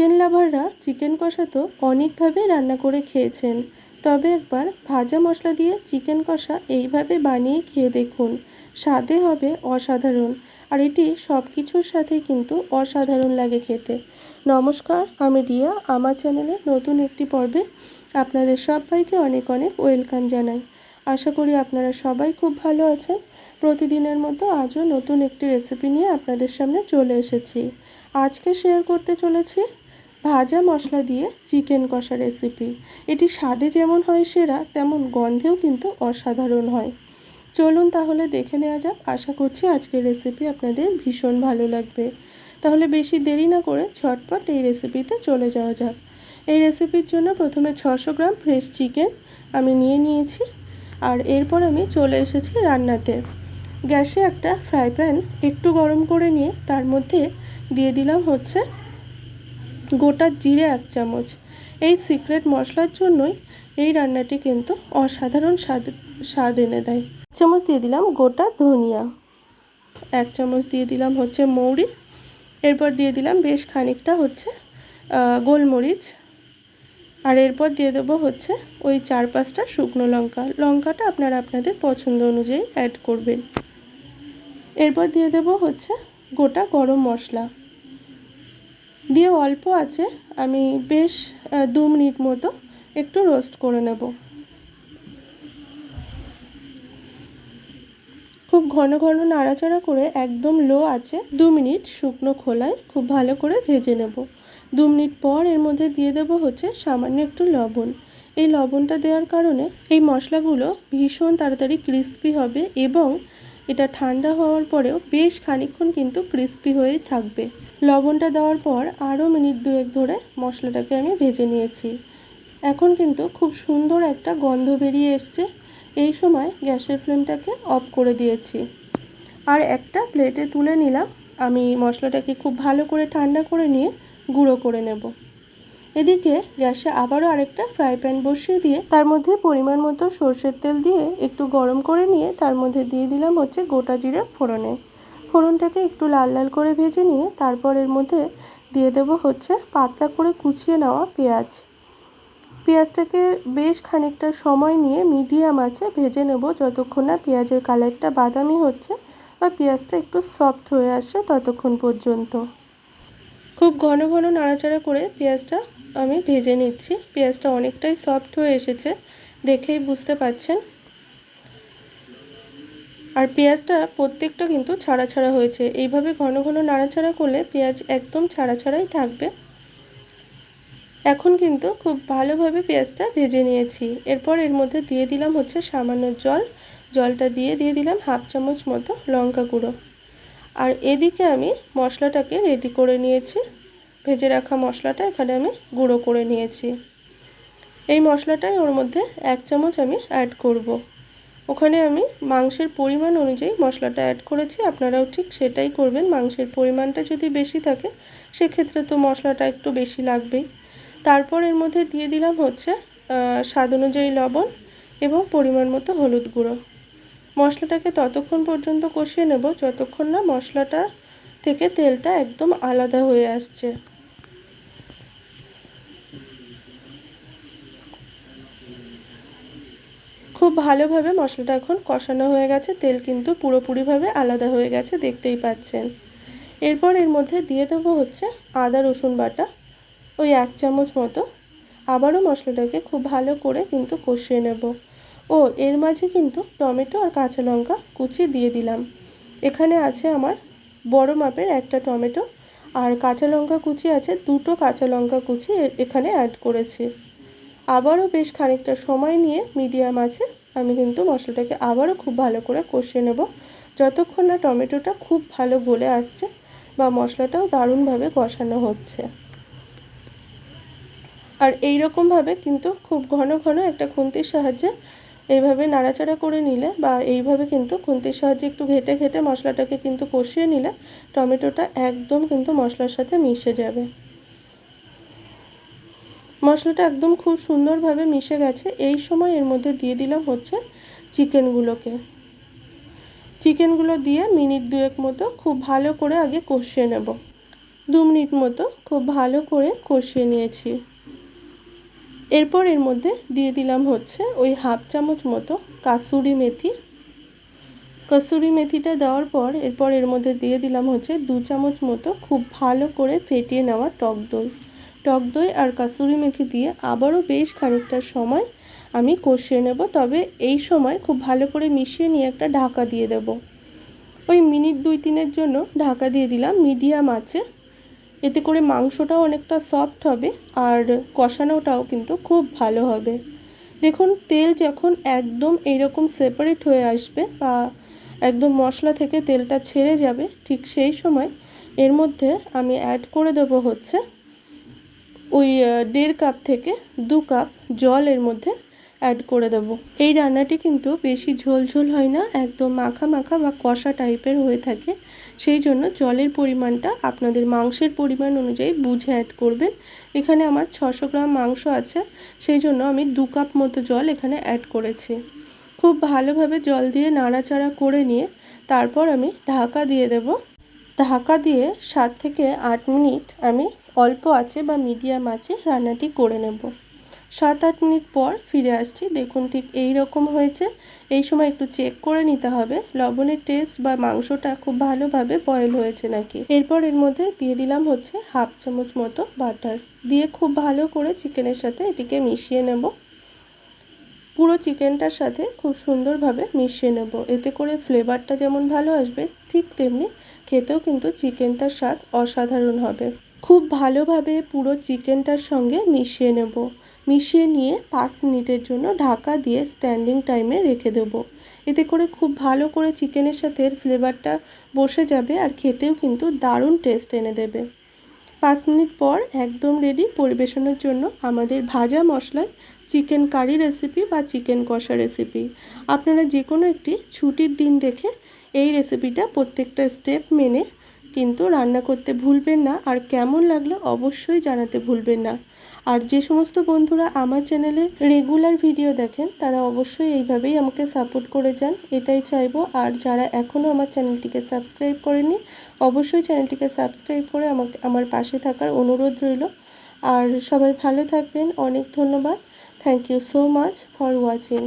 Chicken লাভাররা chicken কষা তো অনেকভাবে রান্না করে খেয়েছেন। তবে একবার ভাজা মশলা দিয়ে চিকেন কষা এইভাবে বানিয়ে খেয়ে দেখুন। স্বাদে হবে অসাধারণ। আর এটি সব কিছুর সাথে কিন্তু অসাধারণ লাগে খেতে। নমস্কার, আমি রিয়া। আমার চ্যানেলে নতুন একটি পর্বে আপনাদের সবাইকে অনেক অনেক ওয়েলকাম জানাই। আশা করি আপনারা সবাই খুব ভালো আছেন। প্রতিদিনের মতো আজও নতুন একটি রেসিপি নিয়ে আপনাদের সামনে চলে এসেছি। আজকে শেয়ার করতে চলেছি ভাজা মশলা দিয়ে চিকেন কষা রেসিপি এটি স্বাদে যেমন হয় সেরা, তেমন গন্ধেও কিন্তু অসাধারণ হয়। চলুন তাহলে দেখে নেওয়া যাক। আশা করছি আজকের রেসিপি আপনাদের ভীষণ ভালো লাগবে। তাহলে বেশি দেরি না করে ঝটপট এই রেসিপিতে চলে যাওয়া যাক। এই রেসিপির জন্য প্রথমে ছশো গ্রাম ফ্রেশ চিকেন আমি নিয়ে নিয়েছি। আর এরপর আমি চলে এসেছি রান্নাতে। গ্যাসে একটা ফ্রাই প্যান একটু গরম করে নিয়ে তার মধ্যে দিয়ে দিলাম হচ্ছে গোটা জিরে এক চামচ। এই সিক্রেট মশলার জন্যই এই রান্নাটি কিন্তু অসাধারণ স্বাদ স্বাদ এনে দেয়। চামচ দিয়ে দিলাম গোটা ধনিয়া। এক চামচ দিয়ে দিলাম হচ্ছে মৌরি। এরপর দিয়ে দিলাম বেশ খানিকটা হচ্ছে গোলমরিচ। আর এরপর দিয়ে দেবো হচ্ছে ওই চার পাঁচটা শুকনো লঙ্কা। লঙ্কাটা আপনারা আপনাদের পছন্দ অনুযায়ী অ্যাড করবেন। এরপর দিয়ে দেবো হচ্ছে গোটা গরম মশলা। দিয়ে অল্প আছে, আমি বেশ দু মিনিট মতো একটু রোস্ট করে নেব। খুব ঘন ঘন নাড়াচাড়া করে একদম লো আছে, দু মিনিট শুকনো খোলায় খুব ভালো করে ভেজে নেব। দু মিনিট পর এর মধ্যে দিয়ে দেবো হচ্ছে সামান্য একটু লবণ। এই লবণটা দেওয়ার কারণে এই মশলাগুলো ভীষণ তাড়াতাড়ি ক্রিস্পি হবে এবং এটা ঠান্ডা হওয়ার পরেও বেশ খানিক্ষণ কিন্তু ক্রিস্পি হয়েই থাকবে। লবণটা দেওয়ার পর আরও মিনিট দুয়েক ধরে মশলাটাকে আমি ভেজে নিয়েছি। এখন কিন্তু খুব সুন্দর একটা গন্ধ বেরিয়ে এসছে। এই সময় গ্যাসের ফ্লেমটাকে অফ করে দিয়েছি। আর একটা প্লেটে তুলে নিলাম। আমি মশলাটাকে খুব ভালো করে ঠান্ডা করে নিয়ে গুঁড়ো করে নেব। এদিকে গ্যাসে আবারও আরেকটা ফ্রাই প্যান বসিয়ে দিয়ে তার মধ্যে পরিমাণ মতো সর্ষের তেল দিয়ে একটু গরম করে নিয়ে তার মধ্যে দিয়ে দিলাম হচ্ছে গোটা জিরে ফোড়নে। ফোড়নটাকে একটু লাল লাল করে ভেজে নিয়ে তারপর এর মধ্যে দিয়ে দেব হচ্ছে পাতলা করে কুচিয়ে নেওয়া পেঁয়াজ। পেঁয়াজটাকে বেশ খানিকটা সময় নিয়ে মিডিয়াম আছে ভেজে নেব যতক্ষণ না পেঁয়াজের কালারটা বাদামি হচ্ছে বা পেঁয়াজটা একটু সফট হয়ে আসে ততক্ষণ পর্যন্ত। খুব ঘন ঘন নাড়াচাড়া করে পেঁয়াজটা আমি ভেজে নিচ্ছি। পেঁয়াজটা অনেকটাই সফট হয়ে এসেছে, দেখেই বুঝতে পাচ্ছেন। আর পেঁয়াজটা প্রত্যেকটা কিন্তু ছাড়া ছাড়া হয়েছে। এইভাবে ঘন ঘন নাড়াচাড়া করলে পেঁয়াজ একদম ছাড়া ছাড়াই থাকবে। এখন কিন্তু খুব ভালোভাবে পেঁয়াজটা ভেজে নিয়েছি। এরপর এর মধ্যে দিয়ে দিলাম হচ্ছে সামান্য জল। জলটা দিয়ে দিয়ে দিলাম হাফ চামচ মতো লঙ্কা গুঁড়ো। আর এদিকে আমি মশলাটাকে রেডি করে নিয়েছি। ভেজে রাখা মশলাটা এখানে আমি গুঁড়ো করে নিয়েছি। এই মশলাটাই ওর মধ্যে এক চামচ আমি অ্যাড করব। ওখানে আমি মাংসের পরিমাণ অনুযায়ী মশলাটা অ্যাড করেছি। আপনারাও ঠিক সেটাই করবেন। মাংসের পরিমাণটা যদি বেশি থাকে, সেক্ষেত্রে তো মশলাটা একটু বেশি লাগবেই। তারপর এর মধ্যে দিয়ে দিলাম হচ্ছে স্বাদ অনুযায়ী লবণ এবং পরিমাণ মতো হলুদ গুঁড়ো। মশলাটাকে ততক্ষণ পর্যন্ত কষিয়ে নেব, যতক্ষণ না মশলাটা থেকে তেলটা একদম আলাদা হয়ে আসছে। খুব ভালোভাবে মশলাটা এখন কষানো হয়ে গেছে, তেল কিন্তু পুরোপুরিভাবে আলাদা হয়ে গেছে, দেখতেই পাচ্ছেন। এরপর এর মধ্যে দিয়ে দেবো হচ্ছে আদা, রসুন বাটা, ওই এক চামচ মতো। আবারও মশলাটাকে খুব ভালো করে কিন্তু কষিয়ে নেব। ও, এর মাঝে কিন্তু টমেটো আর কাঁচা লঙ্কা কুচি দিয়ে দিলাম। এখানে আছে আমার বড় মাপের একটা টমেটো আর কাঁচা লঙ্কা কুচি আছে, দুটো কাঁচা লঙ্কা কুচি এখানে অ্যাড করেছি। আবারও বেশ খানিকটা সময় নিয়ে মিডিয়াম আছে আমি কিন্তু মশলাটাকে আবারও খুব ভালো করে কষিয়ে নেব। যতক্ষণ না টমেটোটা খুব ভালো গলে আসছে বা মশলাটাও দারুণভাবে কষানো হচ্ছে। আর এই রকমভাবে কিন্তু খুব ঘন ঘন একটা খুন্তির সাহায্যে এইভাবে নাড়াচাড়া করে নিলে বা এইভাবে কিন্তু খুন্তির সাহায্যে একটু ঘেটে ঘেটে মশলাটাকে কিন্তু কষিয়ে নিলে টমেটোটা একদম কিন্তু মশলার সাথে মিশে যাবে। মশলাটা একদম খুব সুন্দরভাবে মিশে গেছে। এই সময় এর মধ্যে দিয়ে দিলাম হচ্ছে চিকেনগুলোকে। চিকেনগুলো দিয়ে মিনিট দুয়েক মতো খুব ভালো করে আগে কষিয়ে নেব। দু মিনিট মতো খুব ভালো করে কষিয়ে নিয়েছি। এরপর এর মধ্যে দিয়ে দিলাম হচ্ছে ওই হাফ চামচ মতো কাসুরি মেথি। কসুরি মেথিটা দেওয়ার পর এরপর এর মধ্যে দিয়ে দিলাম হচ্ছে দু চামচ মতো খুব ভালো করে ফেটিয়ে নেওয়া টক দই। টক দই আর কাসুরি মেথি দিয়ে আবারও বেশ খানিকটা সময় আমি কষিয়ে নেব। তবে এই সময় খুব ভালো করে মিশিয়ে নিয়ে একটা ঢাকা দিয়ে দেব। ওই মিনিট দুই তিনের জন্য ঢাকা দিয়ে দিলাম, মিডিয়াম আছে। এতে করে মাংসটাও অনেকটা সফট হবে আর কষানোটাও কিন্তু খুব ভালো হবে। দেখুন, তেল যখন একদম এইরকম সেপারেট হয়ে আসবে বা একদম মশলা থেকে তেলটা ছেড়ে যাবে, ঠিক সেই সময় এর মধ্যে আমি অ্যাড করে দেবো হচ্ছে ওই দেড় কাপ থেকে দু কাপ জল এর মধ্যে অ্যাড করে দেব। এই রান্নাটি কিন্তু বেশি ঝোল ঝোল হয় না, একদম মাখা মাখা বা কষা টাইপের হয়ে থাকে। সেই জন্য জলের পরিমাণটা আপনাদের মাংসের পরিমাণ অনুযায়ী বুঝে অ্যাড করবেন। এখানে আমার ছশো গ্রাম মাংস আছে, সেই জন্য আমি দু কাপ মতো জল এখানে অ্যাড করেছি। খুব ভালোভাবে জল দিয়ে নাড়াচাড়া করে নিয়ে তারপর আমি ঢাকা দিয়ে দেব। ঢাকা দিয়ে সাত থেকে আট মিনিট আমি অল্প আছে বা মিডিয়াম আছে, রান্নাটি করে নেব। সাত আট মিনিট পর ফিরে আসছি। দেখুন ঠিক এই রকম হয়েছে। এই সময় একটু চেক করে নিতে হবে। লবণের টেস্ট বা মাংসটা খুব ভালোভাবে বয়েল হয়েছে নাকি? এরপর এর মধ্যে দিয়ে দিলাম হচ্ছে হাফ চামচ মতো বাটার দিয়ে খুব ভালো করে চিকেনের সাথে এটিকে মিশিয়ে নেব। পুরো চিকেনটার সাথে খুব সুন্দরভাবে মিশিয়ে নেব। এতে করে ফ্লেভারটা যেমন ভালো আসবে, ঠিক তেমনি খেতেও কিন্তু চিকেনটার স্বাদ অসাধারণ হবে। খুব ভালোভাবে পুরো চিকেনটার সঙ্গে মিশিয়ে নেব। মিশিয়ে নিয়ে পাঁচ মিনিটের জন্য ঢাকা দিয়ে স্ট্যান্ডিং টাইমে রেখে দেবো। এতে করে খুব ভালো করে চিকেনের সাথে ফ্লেভারটা বসে যাবে আর খেতেও কিন্তু দারুণ টেস্ট এনে দেবে। পাঁচ মিনিট পর একদম রেডি পরিবেশনের জন্য আমাদের ভাজা মশলায় চিকেন কারি রেসিপি বা চিকেন কষা রেসিপি আপনারা যে কোনো একটি ছুটির দিন দেখে এই রেসিপিটা প্রত্যেকটা স্টেপ মেনে কিন্তু রান্না করতে ভুলবেন না আর কেমন লাগল অবশ্যই জানাতে ভুলবেন না। আর যে সমস্ত বন্ধুরা আমার চ্যানেলে রেগুলার ভিডিও দেখেন, তারা অবশ্যই এইভাবেই আমাকে সাপোর্ট করে যান, এটাই চাইব। আর যারা এখনও আমার চ্যানেলটিকে সাবস্ক্রাইব করেনি অবশ্যই চ্যানেলটিকে সাবস্ক্রাইব করে আমাকে, আমার পাশে থাকার অনুরোধ রইল। আর সবাই ভালো থাকবেন, অনেক ধন্যবাদ। Thank you so much for watching